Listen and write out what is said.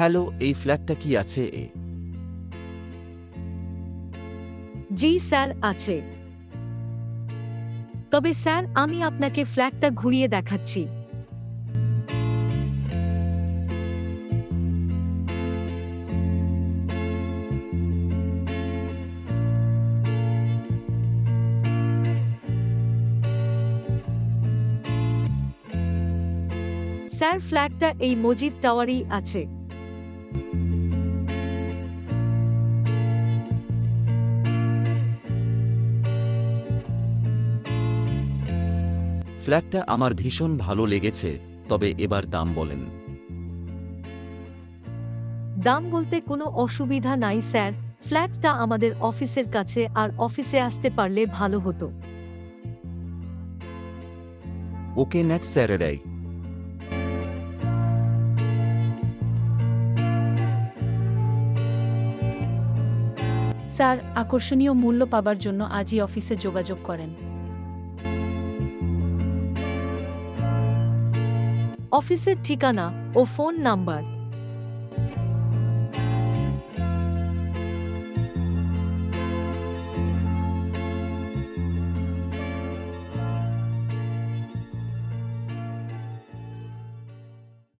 Hello, এই ফ্ল্যাটটা কি আছে? এ জি স্যার, আছে। তবে স্যার, আমি আপনাকে ফ্ল্যাটটা ঘুরিয়ে দেখাচ্ছি। স্যার, ফ্ল্যাটটা এই মজিদ টাওয়ারেই আছে। ফ্ল্যাটটা আমার ভীষণ ভালো লেগেছে তবে এবার দাম বলেন। দাম বলতে কোনো অসুবিধা নাই স্যার। ফ্ল্যাটটা আমাদের অফিসের কাছে আর অফিসে আসতে পারলে ভালো হতো। ওকে নেক্সট স্যাটারডে স্যার আকর্ষণীয় মূল্য পাবার জন্য আজই অফিসে যোগাযোগ করেন। অফিসের ঠিকানা ও ফোন নাম্বার।